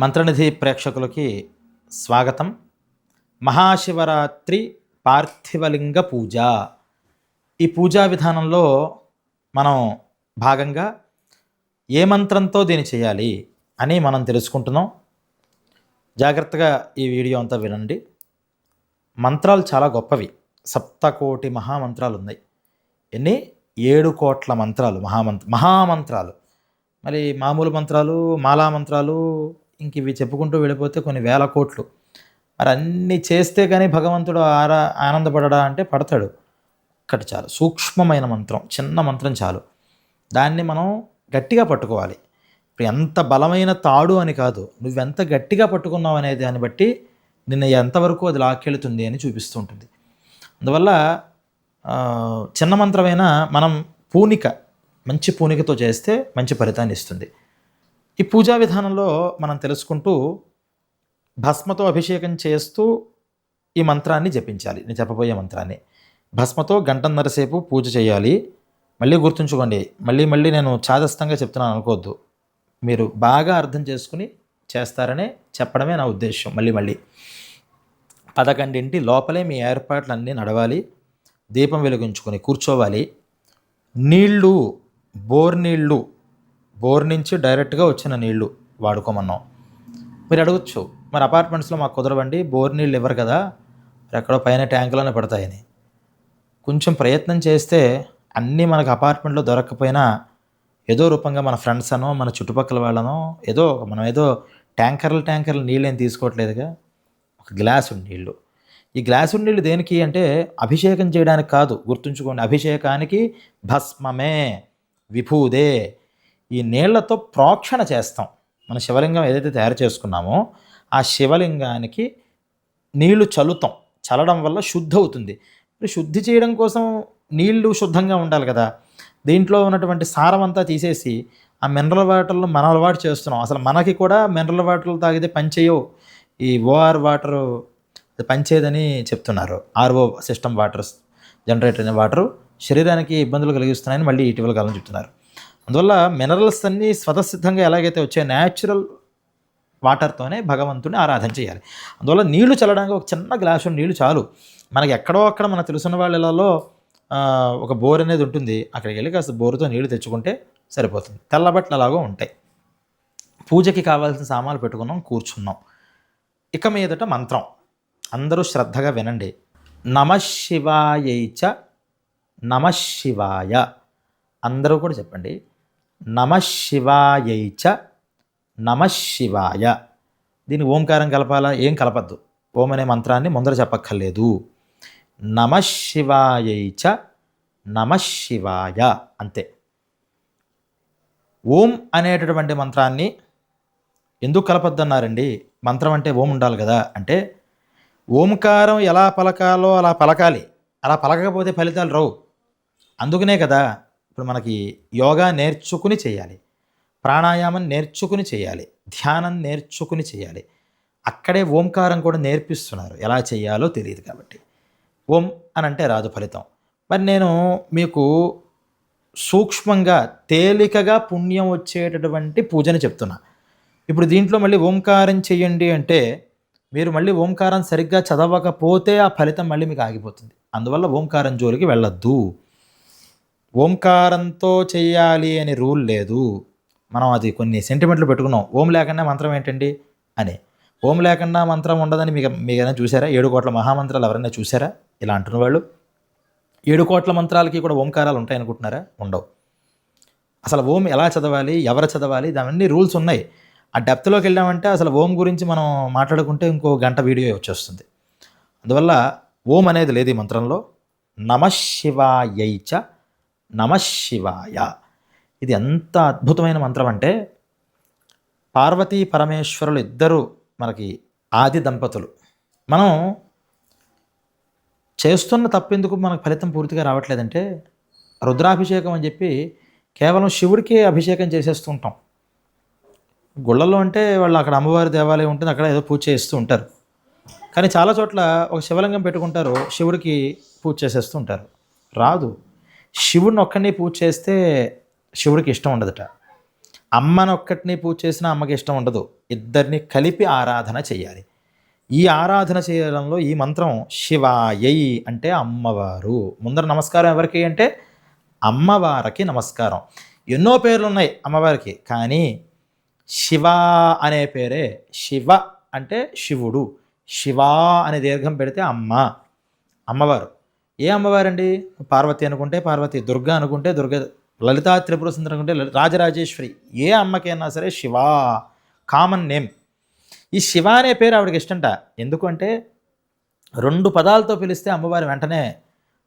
మంత్రనిధి ప్రేక్షకులకి స్వాగతం. మహాశివరాత్రి పార్థివలింగ పూజ. ఈ పూజా విధానంలో మనం భాగంగా ఏ మంత్రంతో దీన్ని చేయాలి అని మనం తెలుసుకుంటున్నాం. జాగ్రత్తగా ఈ వీడియో అంతా వినండి. మంత్రాలు చాలా గొప్పవి. సప్తకోటి మహామంత్రాలు ఉన్నాయి. ఎన్ని? ఏడు కోట్ల మంత్రాలు. మహామంత్ర మహామంత్రాలు. మరి మామూలు మంత్రాలు మాలా మంత్రాలు ఇంక ఇవి చెప్పుకుంటూ వెళ్ళిపోతే కొన్ని వేల కోట్లు. మరి అన్నీ చేస్తే కానీ భగవంతుడు ఆరా ఆనందపడడా అంటే పడతాడు. ఒక్కటి చాలు. సూక్ష్మమైన మంత్రం చిన్న మంత్రం చాలు. దాన్ని మనం గట్టిగా పట్టుకోవాలి. ఇప్పుడు ఎంత బలమైన తాడు అని కాదు నువ్వెంత గట్టిగా పట్టుకున్నావు అనే దాన్ని బట్టి నిన్న ఎంతవరకు అది లాక్కెళ్తుంది అని చూపిస్తూ ఉంటుంది. అందువల్ల చిన్న మంత్రమైనా మనం పూనిక మంచి పూనికతో చేస్తే మంచి ఫలితాన్ని ఇస్తుంది. ఈ పూజా విధానంలో మనం తెలుసుకుంటూ భస్మతో అభిషేకం చేస్తూ ఈ మంత్రాన్ని జపించాలి. నేను చెప్పబోయే మంత్రాన్ని. భస్మతో గంటన్నరసేపు పూజ చేయాలి. మళ్ళీ గుర్తుంచుకోండి మళ్ళీ మళ్ళీ నేను చాదస్తంగా చెప్తున్నాను అనుకోవద్దు. మీరు బాగా అర్థం చేసుకుని చేస్తారనే చెప్పడమే నా ఉద్దేశం మళ్ళీ మళ్ళీ. పదకొండింటి లోపలే మీ ఏర్పాట్లన్నీ నడవాలి. దీపం వెలిగించుకొని కూర్చోవాలి. నీళ్ళు బోర్ నీళ్ళు బోర్ నుంచి డైరెక్ట్గా వచ్చిన నీళ్ళు వాడుకోమన్నాం. మీరు అడగచ్చు మరి అపార్ట్మెంట్స్లో మాకు కుదరవండి బోర్ నీళ్ళు ఇవ్వరు కదా మరి ఎక్కడో పైన ట్యాంకులోనే పడతాయని. కొంచెం ప్రయత్నం చేస్తే అన్నీ మనకు అపార్ట్మెంట్లో దొరకకపోయినా ఏదో రూపంగా మన ఫ్రెండ్స్ అనో మన చుట్టుపక్కల వాళ్ళనో ఏదో మనం ఏదో ట్యాంకర్లు ట్యాంకర్లు నీళ్ళు ఏం తీసుకోవట్లేదుగా ఒక గ్లాసు నీళ్ళు. ఈ గ్లాసు నీళ్ళు దేనికి అంటే అభిషేకం చేయడానికి కాదు గుర్తుంచుకోండి అభిషేకానికి భస్మమే విభూదే ఈ నీళ్ళతో ప్రోక్షణ చేస్తాం. మన శివలింగం ఏదైతే తయారు చేసుకున్నామో ఆ శివలింగానికి నీళ్ళు చల్లుతాం. చల్లడం వల్ల శుద్ధి అవుతుంది శుద్ధి చేయడం కోసం నీళ్ళు శుద్ధంగా ఉండాలి కదా. దీంట్లో ఉన్నటువంటి సారం అంతా తీసేసి ఆ మినరల్ వాటర్లు మనం అలవాటు చేస్తున్నాం. అసలు మనకి కూడా మినరల్ వాటర్లు తాగితే పనిచేయవు ఈ ఓఆర్ వాటర్ పనిచేయదని చెప్తున్నారు. ఆర్ఓ సిస్టమ్ వాటర్ జనరేట్ అయిన వాటర్ శరీరానికి ఇబ్బందులు కలిగిస్తున్నాయని మళ్ళీ ఇటీవల కాలం చెప్తున్నారు. అందువల్ల మినరల్స్ అన్నీ స్వతసిద్ధంగా ఎలాగైతే వచ్చే న్యాచురల్ వాటర్తోనే భగవంతుని ఆరాధన చేయాలి. అందువల్ల నీళ్ళు చల్లడానికి ఒక చిన్న గ్లాసు నీళ్ళు చాలు. మనకి ఎక్కడో అక్కడ మన తెలుసున్న వాళ్ళలో ఒక బోర్ అనేది ఉంటుంది. అక్కడికి వెళ్ళి కాస్త బోరుతో నీళ్ళు తెచ్చుకుంటే సరిపోతుంది. తెల్లబట్టలు అలాగో ఉంటాయి. పూజకి కావాల్సిన సామాన్లు పెట్టుకున్నాం కూర్చున్నాం. ఇక మీదట మంత్రం. అందరూ శ్రద్ధగా వినండి. నమశివాయైచ నమశివాయ అందరూ కూడా చెప్పండి. నమశివాయైచ నమశివాయ దీని ఓంకారం కలపాలా? ఏం కలపద్దు. ఓం అనే మంత్రాన్ని ముందర చెప్పక్కర్లేదు. నమశివాయైచ నమశివాయ అంతే. ఓం అనేటటువంటి మంత్రాన్ని ఎందుకు కలపద్దన్నారండి? మంత్రం అంటే ఓం ఉండాలి కదా. అంటే ఓంకారం ఎలా పలకాలో అలా పలకాలి. అలా పలకకపోతే ఫలితాలు రావు. అందుకనే కదా ఇప్పుడు మనకి యోగా నేర్చుకుని చేయాలి. ప్రాణాయామం నేర్చుకుని చేయాలి. ధ్యానం నేర్చుకుని చేయాలి. అక్కడే ఓంకారం కూడా నేర్పిస్తున్నారు. ఎలా చేయాలో తెలియదు కాబట్టి. ఓం అని అంటే రాదు ఫలితం. మరి నేను మీకు సూక్ష్మంగా తేలికగా పుణ్యం వచ్చేటటువంటి పూజని చెప్తున్నా. ఇప్పుడు దీంట్లో మళ్ళీ ఓంకారం చేయండి అంటే మీరు మళ్ళీ ఓంకారం సరిగ్గా చదవకపోతే ఆ ఫలితం మళ్ళీ మీకు ఆగిపోతుంది. అందువల్ల ఓంకారం జోలికి వెళ్ళొద్దు. ఓంకారంతో చేయాలి అనే రూల్ లేదు. మనం అది కొన్ని సెంటిమెంట్లు పెట్టుకున్నాం. ఓం లేకుండా మంత్రం ఏంటండి? అని. ఓం లేకుండా మంత్రం ఉండదని మీకు మీకైనా చూసారా? ఏడు కోట్ల మహామంత్రాలు ఎవరైనా చూసారా? ఇలా అంటున్న వాళ్ళు. ఏడు కోట్ల మంత్రాలకి కూడా ఓంకారాలు ఉంటాయనుకుంటున్నారా? ఉండవు. అసలు ఓం ఎలా చదవాలి? ఎవరు చదవాలి? దావన్నీ రూల్స్ ఉన్నాయి. ఆ డెప్త్లోకి వెళ్ళామంటే అసలు ఓం గురించి మనం మాట్లాడుకుంటే ఇంకో గంట వీడియో వచ్చేస్తుంది. అందువల్ల ఓం అనేది లేదు ఈ మంత్రంలో. నమశివాయైచ నమశివాయ ఇది ఎంత అద్భుతమైన మంత్రం అంటే పార్వతీ పరమేశ్వరులు ఇద్దరు మనకి ఆది దంపతులు. మనం చేస్తున్న తప్పెందుకు మనకు ఫలితం పూర్తిగా రావట్లేదంటే రుద్రాభిషేకం అని చెప్పి కేవలం శివుడికే అభిషేకం చేసేస్తుంటాం. గుళ్ళల్లో అంటే వాళ్ళు అక్కడ అమ్మవారి దేవాలయం ఉంటుంది అక్కడ ఏదో పూజ చేస్తూ ఉంటారు. కానీ చాలా చోట్ల ఒక శివలింగం పెట్టుకుంటారు శివుడికి పూజ చేసేస్తూ ఉంటారు రాదు. శివుడిని ఒక్కడిని పూజ చేస్తే శివుడికి ఇష్టం ఉండదట. అమ్మని ఒక్కటిని పూజ చేసినా అమ్మకి ఇష్టం ఉండదు. ఇద్దరిని కలిపి ఆరాధన చేయాలి. ఈ ఆరాధన చేయడంలో ఈ మంత్రం శివాయై అంటే అమ్మవారు. ముందర నమస్కారం ఎవరికి అంటే అమ్మవారికి నమస్కారం. ఎన్నో పేర్లు ఉన్నాయి అమ్మవారికి. కానీ శివ అనే పేరే శివ అంటే శివుడు. శివ అనే దీర్ఘం పెడితే అమ్మ. అమ్మవారు. ఏ అమ్మవారండి? పార్వతి అనుకుంటే పార్వతి దుర్గా అనుకుంటే దుర్గ లలితా త్రిపుర సుందరం అనుకుంటే రాజరాజేశ్వరి. ఏ అమ్మకైనా సరే శివ కామన్ నేమ్. ఈ శివ అనే పేరు ఆవిడకి ఇష్టంట. ఎందుకంటే రెండు పదాలతో పిలిస్తే అమ్మవారి వెంటనే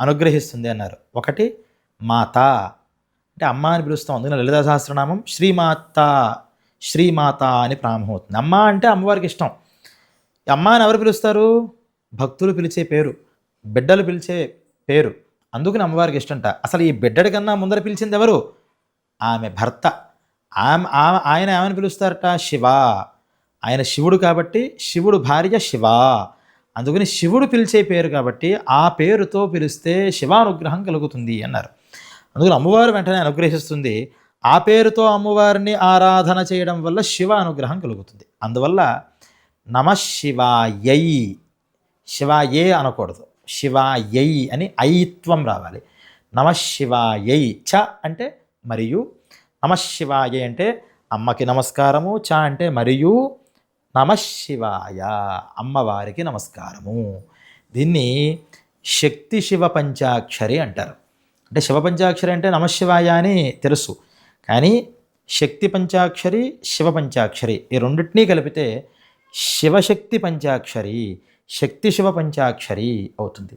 అనుగ్రహిస్తుంది అన్నారు. ఒకటి మాత. అంటే అమ్మ అని పిలుస్తాం. అందుకని లలితా సహస్రనామం శ్రీమాత శ్రీమాత అని ప్రారంభం అవుతుంది అమ్మ అంటే అమ్మవారికి ఇష్టం. అమ్మ అని ఎవరు పిలుస్తారు? భక్తులు పిలిచే పేరు. బిడ్డలు పిలిచే పేరు. అందుకని అమ్మవారికి ఇష్టంట. అసలు ఈ బిడ్డడి కన్నా ముందర పిలిచింది ఎవరు? ఆమె భర్త. ఆమె ఆమె- ఆయన ఏమని పిలుస్తారట? శివ. ఆయన శివుడు కాబట్టి శివుడు భార్య శివ. అందుకని శివుడు పిలిచే పేరు కాబట్టి ఆ పేరుతో పిలిస్తే శివానుగ్రహం కలుగుతుంది అన్నారు. అందుకని అమ్మవారు వెంటనే అనుగ్రహిస్తుంది. ఆ పేరుతో అమ్మవారిని ఆరాధన చేయడం వల్ల శివ అనుగ్రహం కలుగుతుంది. అందువల్ల నమ శివాయై. శివాయే అనకూడదు. శివాయై అని ఐత్వం రావాలి. నమశివాయై చ అంటే మరియు నమశివాయ అంటే అమ్మకి నమస్కారము చ అంటే మరియు నమశివాయ అమ్మవారికి నమస్కారము. దీన్ని శక్తి శివ పంచాక్షరి అంటారు. అంటే శివ పంచాక్షరి అంటే నమశివాయ అని తెలుసు. కానీ శక్తి పంచాక్షరి శివ పంచాక్షరి ఈ రెండింటినీ కలిపితే శివశక్తి పంచాక్షరి శక్తి శివ పంచాక్షరి అవుతుంది.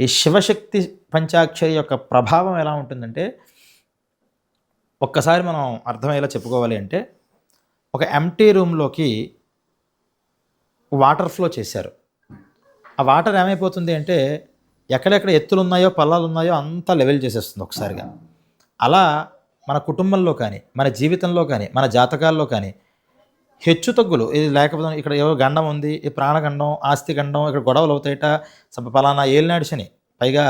ఈ శివశక్తి పంచాక్షరి యొక్క ప్రభావం ఎలా ఉంటుందంటే ఒక్కసారి మనం అర్థమయ్యేలా చెప్పుకోవాలి అంటే ఒక ఎంటీ రూమ్లోకి వాటర్ ఫ్లో చేశారు. ఆ వాటర్ ఏమైపోతుంది అంటే ఎక్కడెక్కడ ఎత్తులు ఉన్నాయో పల్లాలు ఉన్నాయో అంతా లెవెల్ చేసేస్తుంది ఒకసారిగా. అలా మన కుటుంబంలో కానీ మన జీవితంలో కానీ మన జాతకాల్లో కానీ హెచ్చు తగ్గులు. ఇది లేకపోతే ఇక్కడ ఏవో గండం ఉంది ఈ ప్రాణగండం ఆస్తి గండం ఇక్కడ గొడవలు అవుతాయట. సభ పలానా ఏలినాడు శని. పైగా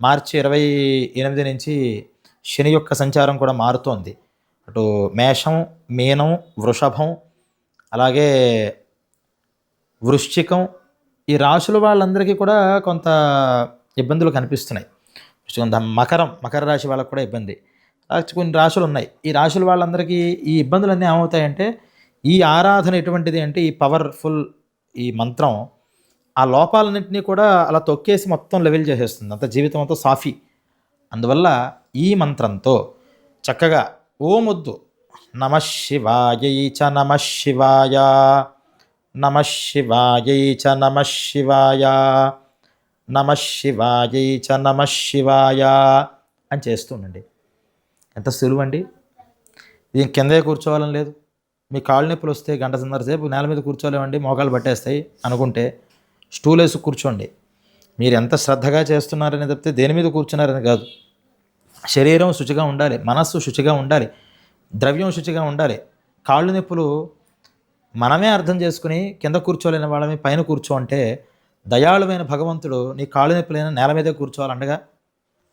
మార్చి ఇరవై ఎనిమిది నుంచి శని యొక్క సంచారం కూడా మారుతోంది. అటు మేషం మీనం వృషభం అలాగే వృశ్చికం ఈ రాశుల వాళ్ళందరికీ కూడా కొంత ఇబ్బందులు కనిపిస్తున్నాయి. మకరం మకర రాశి వాళ్ళకు కూడా ఇబ్బంది. కొన్ని రాశులు ఉన్నాయి. ఈ రాశుల వాళ్ళందరికీ ఈ ఇబ్బందులన్నీ ఏమవుతాయంటే ఈ ఆరాధన ఎటువంటిది అంటే ఈ పవర్ఫుల్ ఈ మంత్రం ఆ లోపాలన్నింటినీ కూడా అలా తొక్కేసి మొత్తం లెవెల్ చేసేస్తుంది. అంత జీవితం అంతా సాఫీ. అందువల్ల ఈ మంత్రంతో చక్కగా ఓ నమ శివాయై చ నమ శివాయ నమ శివాయై చ నమ శివాయ నమ శివాయై చ నమ శివాయ అని చేస్తుండండి ఎంత సులువండి. దీని కిందే కూర్చోవాలని లేదు. మీ కాళ్ళు నొప్పులు వస్తే గంట సందరసేపు నేల మీద కూర్చోలేమండి మోకాలు పట్టేస్తాయి అనుకుంటే స్టూల్ వేసి కూర్చోండి. మీరు ఎంత శ్రద్ధగా చేస్తున్నారని తప్పితే దేని మీద కూర్చున్నారని కాదు. శరీరం శుచిగా ఉండాలి మనస్సు శుచిగా ఉండాలి ద్రవ్యం శుచిగా ఉండాలి. కాళ్ళు నొప్పులు మనమే అర్థం చేసుకుని కింద కూర్చోలేని వాళ్ళని పైన కూర్చో అంటే దయాళువైన భగవంతుడు నీ కాళ్ళు నొప్పులైన నేల మీదే కూర్చోవాలండగా?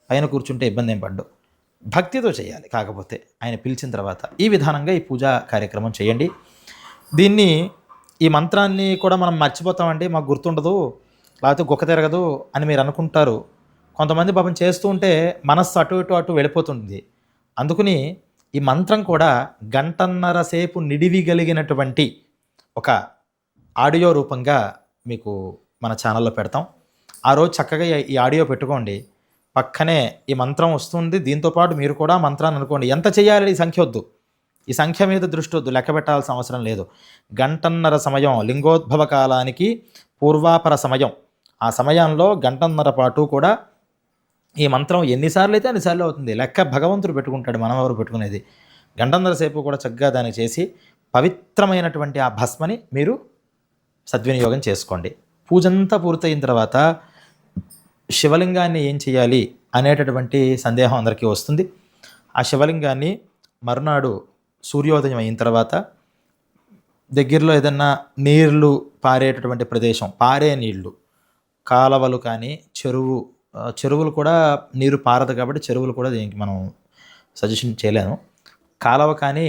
పైన కూర్చుంటే ఇబ్బంది ఏం పడ్డు? భక్తితో చేయాలి. కాకపోతే ఆయన పిలిచిన తర్వాత ఈ విధానంగా ఈ పూజా కార్యక్రమం చేయండి. దీన్ని ఈ మంత్రాన్ని కూడా మనం మర్చిపోతామండి. మాకు గుర్తుండదు. లేకపోతే గొక్క తిరగదు అని మీరు అనుకుంటారు. కొంతమంది పాపం చేస్తూ ఉంటే మనస్సు అటు ఇటు అటు వెళ్ళిపోతుంది. అందుకని ఈ మంత్రం కూడా గంటన్నర సేపు నిడివిగలిగినటువంటి ఒక ఆడియో రూపంగా మీకు మన ఛానల్లో పెడతాం. ఆ రోజు చక్కగా ఈ ఆడియో పెట్టుకోండి. పక్కనే ఈ మంత్రం వస్తుంది. దీంతో పాటు మీరు కూడా మంత్రాన్ని అనుకోండి. ఎంత చేయాలి? ఈ సంఖ్య వద్దు. ఈ సంఖ్య మీద దృష్టి వద్దు. లెక్క పెట్టాల్సిన అవసరం లేదు. గంటన్నర సమయం లింగోద్భవ కాలానికి పూర్వాపర సమయం. ఆ సమయంలో గంటన్నర పాటు కూడా ఈ మంత్రం ఎన్నిసార్లు అయితే అన్నిసార్లు అవుతుంది. లెక్క భగవంతుడు పెట్టుకుంటాడు. మనం పెట్టుకునేది? గంటన్నర సేపు కూడా చక్కగా దాన్ని చేసి పవిత్రమైనటువంటి ఆ భస్మని మీరు సద్వినియోగం చేసుకోండి. పూజంతా పూర్తయిన తర్వాత శివలింగాన్ని ఏం చేయాలి అనేటటువంటి సందేహం అందరికీ వస్తుంది. ఆ శివలింగాన్ని మరునాడు సూర్యోదయం అయిన తర్వాత దగ్గరలో ఏదన్నా నీళ్ళు పారేటటువంటి ప్రదేశం పారే నీళ్ళు కాలవలు కానీ చెరువు చెరువులు కూడా నీరు పారదు కాబట్టి చెరువులు కూడా దీనికి మనం సజెషన్ చేయలేము. కాలవ కానీ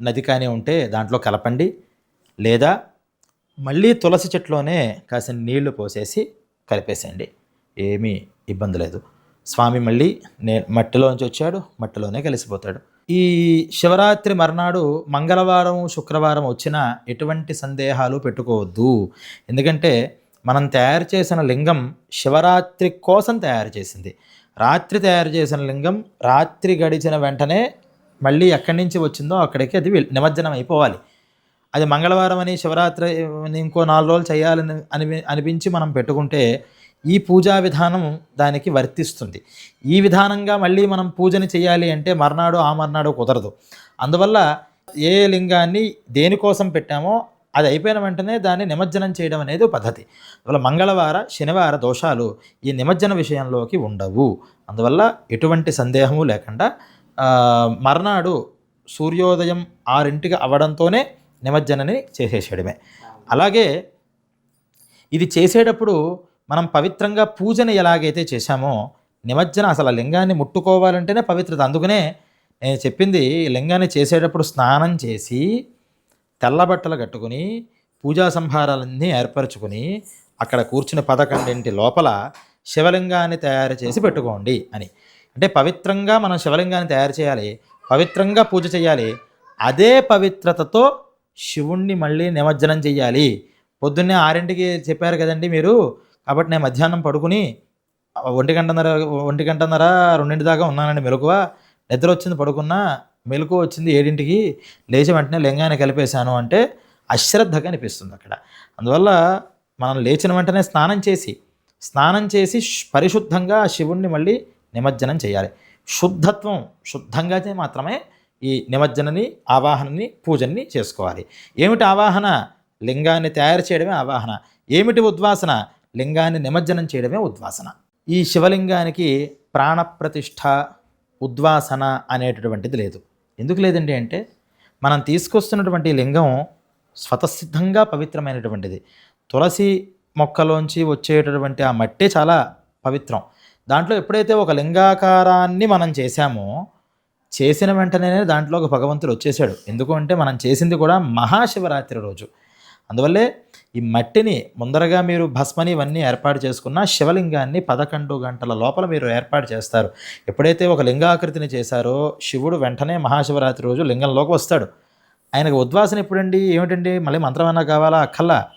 నది కానీ ఉంటే దాంట్లో కలపండి. లేదా మళ్ళీ తులసి చెట్లోనే కాసిన నీళ్ళు పోసేసి కలిపేసేయండి. ఏమీ ఇబ్బంది లేదు. స్వామి మళ్ళీ నే మట్టిలోంచి వచ్చాడు మట్టిలోనే కలిసిపోతాడు. ఈ శివరాత్రి మర్నాడు మంగళవారం శుక్రవారం వచ్చినా ఎటువంటి సందేహాలు పెట్టుకోవద్దు. ఎందుకంటే మనం తయారు చేసిన లింగం శివరాత్రి కోసం తయారు చేసింది. రాత్రి తయారు చేసిన లింగం రాత్రి గడిచిన వెంటనే మళ్ళీ ఎక్కడి నుంచి వచ్చిందో అక్కడికి అది నిమజ్జనం అయిపోవాలి. అది మంగళవారం అని శివరాత్రి అని ఇంకో నాలుగు రోజులు చేయాలని అని అనిపించి మనం పెట్టుకుంటే ఈ పూజా విధానం దానికి వర్తిస్తుంది. ఈ విధానంగా మళ్ళీ మనం పూజని చేయాలి అంటే మర్నాడు ఆ మర్నాడు కుదరదు. అందువల్ల ఏ లింగాన్ని దేనికోసం పెట్టామో అది అయిపోయిన వెంటనే దాన్ని నిమజ్జనం చేయడం అనేది పద్ధతి. అందువల్ల మంగళవార శనివార దోషాలు ఈ నిమజ్జన విషయంలోకి ఉండవు. అందువల్ల ఎటువంటి సందేహము లేకుండా మర్నాడు సూర్యోదయం ఆరింటికి అవడంతోనే నిమజ్జనని చేసేసేయడమే. అలాగే ఇది చేసేటప్పుడు మనం పవిత్రంగా పూజని ఎలాగైతే చేశామో నిమజ్జన అసలు లింగాన్ని ముట్టుకోవాలంటేనే పవిత్రత. అందుకనే నేను చెప్పింది లింగాన్ని చేసేటప్పుడు స్నానం చేసి తెల్ల బట్టలు కట్టుకుని పూజా సంభారాలన్నీ ఏర్పరచుకుని అక్కడ కూర్చుని పదకొండింటి లోపల శివలింగాన్ని తయారు చేసి పెట్టుకోండి అని. అంటే పవిత్రంగా మనం శివలింగాన్ని తయారు చేయాలి పవిత్రంగా పూజ చేయాలి అదే పవిత్రతతో శివుణ్ణి మళ్ళీ నిమజ్జనం చేయాలి. పొద్దున్నే ఆరింటికి చెప్పారు కదండి మీరు కాబట్టి నేను మధ్యాహ్నం పడుకుని ఒంటి గంటన్నర ఒంటి గంటన్నర రెండింటి దాకా ఉన్నానండి మెలకువ. నిద్ర వచ్చింది పడుకున్నా మెలకు వచ్చింది ఏడింటికి లేచి వెంటనే లింగాన్ని కలిపేశాను అంటే అశ్రద్ధగా అనిపిస్తుంది అక్కడ. అందువల్ల మనం లేచిన వెంటనే స్నానం చేసి స్నానం చేసి పరిశుద్ధంగా శివుణ్ణి మళ్ళీ నిమజ్జనం చేయాలి. శుద్ధత్వం శుద్ధంగా మాత్రమే ఈ నిమజ్జనని ఆవాహనని పూజని చేసుకోవాలి. ఏమిటి ఆవాహన? లింగాన్ని తయారు చేయడమే ఆవాహన. ఏమిటి ఉద్వాసన? లింగాన్ని నిమజ్జనం చేయడమే ఉద్వాసన. ఈ శివలింగానికి ప్రాణప్రతిష్ఠ ఉద్వాసన అనేటటువంటిది లేదు. ఎందుకు లేదండి అంటే మనం తీసుకొస్తున్నటువంటి లింగం స్వతసిద్ధంగా పవిత్రమైనటువంటిది. తులసి మొక్కలోంచి వచ్చేటటువంటి ఆ మట్టి చాలా పవిత్రం. దాంట్లో ఎప్పుడైతే ఒక లింగాకారాన్ని మనం చేశామో చేసిన వెంటనే దాంట్లో ఒక భగవంతుడు వచ్చేసాడు ఎందుకు అంటే మనం చేసింది కూడా మహాశివరాత్రి రోజు. అందువల్లే ఈ మట్టిని ముందరగా మీరు భస్మని ఇవన్నీ ఏర్పాటు చేసుకున్న శివలింగాన్ని పదకొండు గంటల లోపల మీరు ఏర్పాటు చేస్తారు. ఎప్పుడైతే ఒక లింగాకృతిని చేశారో శివుడు వెంటనే మహాశివరాత్రి రోజు లింగంలోకి వస్తాడు. ఆయనకు ఉద్వాసన ఎప్పుడండి? ఏమిటండి? మళ్ళీ మంత్రమైనా కావాలా? అక్కల్లా.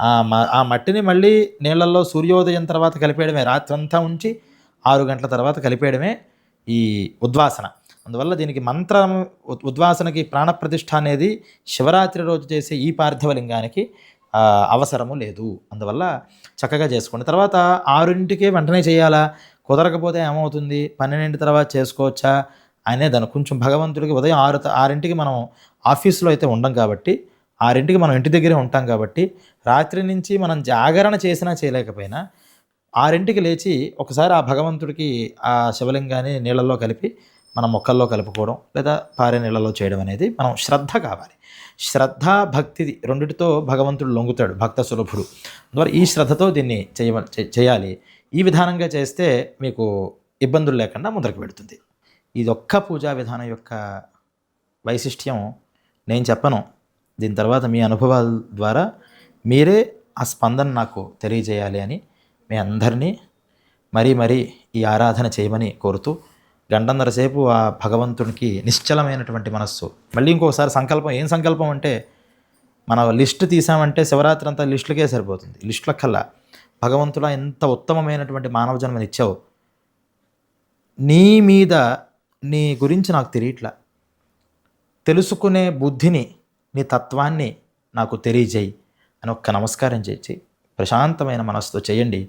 ఆ మ- ఆ మట్టిని మళ్ళీ నీళ్ళల్లో సూర్యోదయం తర్వాత కలిపేయడమే. రాత్రంతా ఉంచి ఆరు గంటల తర్వాత కలిపేయడమే ఈ ఉద్వాసన. అందువల్ల దీనికి మంత్రం ఉద్- ఉద్వాసనకి ప్రాణప్రతిష్ఠ అనేది శివరాత్రి రోజు చేసే ఈ పార్థివ లింగానికి అవసరము లేదు. అందువల్ల చక్కగా చేసుకోండి. తర్వాత ఆరింటికే వెంటనే చేయాలా? కుదరకపోతే ఏమవుతుంది? పన్నెండింటి తర్వాత చేసుకోవచ్చా? అనే దాని కొంచెం భగవంతుడికి ఉదయం ఆరు త- ఆరింటికి మనం ఆఫీస్లో అయితే ఉండం కాబట్టి ఆరింటికి మనం ఇంటి దగ్గరే ఉంటాం కాబట్టి రాత్రి నుంచి మనం జాగరణ చేసినా చేయలేకపోయినా ఆరింటికి లేచి ఒకసారి ఆ భగవంతుడికి ఆ శివలింగాన్ని నీళ్ళల్లో కలిపి మన మొక్కల్లో కలుపుకోవడం లేదా పారే నీళ్ళలో చేయడం అనేది మనం శ్రద్ధ కావాలి. శ్రద్ధ భక్తి రెండిటితో భగవంతుడు లొంగుతాడు భక్త సులభుడు. అందువల్ల ఈ శ్రద్ధతో దీన్ని చేయ చేయాలి. ఈ విధానంగా చేస్తే మీకు ఇబ్బందులు లేకుండా ముందరకు పెడుతుంది ఇది ఒక్క పూజా విధానం యొక్క వైశిష్ట్యం నేను చెప్పను. దీని తర్వాత మీ అనుభవాల ద్వారా మీరే ఆ స్పందన నాకు తెలియజేయాలి అని మీ అందరినీ మరీ మరీ ఈ ఆరాధన చేయమని కోరుతూ గంటన్నర సేపు ఆ భగవంతునికి నిశ్చలమైనటువంటి మనస్సు. మళ్ళీ ఇంకోసారి సంకల్పం ఏం సంకల్పం అంటే మన లిస్ట్ తీసామంటే శివరాత్రి అంతా లిస్టులకే సరిపోతుంది. లిస్టుల కల్లా. భగవంతుడా ఎంత ఉత్తమమైనటువంటి మానవ జన్మని ఇచ్చావు? నీ మీద నీ గురించి నాకు తెలియట్లా. తెలుసుకునే బుద్ధిని నీ తత్వాన్ని నాకు తెలియజేయి. అని ఒక్క నమస్కారం చేసి ప్రశాంతమైన మనస్సుతో చేయండి.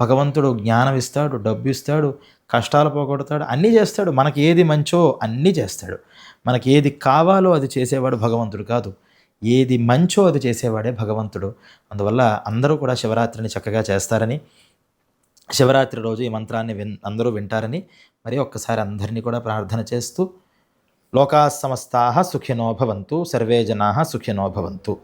భగవంతుడు జ్ఞానం ఇస్తాడు డబ్బు ఇస్తాడు కష్టాలు పోగొడతాడు అన్నీ చేస్తాడు. మనకి ఏది మంచో అన్నీ చేస్తాడు. మనకి ఏది కావాలో అది చేసేవాడు భగవంతుడు కాదు. ఏది మంచో అది చేసేవాడే భగవంతుడు. అందువల్ల అందరూ కూడా శివరాత్రిని చక్కగా చేస్తారని శివరాత్రి రోజు ఈ మంత్రాన్ని విన్ అందరూ వింటారని మరి ఒక్కసారి అందరినీ కూడా ప్రార్థన చేస్తూ లోకా సమస్తా సుఖినో భవంతు సర్వే జనా సుఖినో భవంతు.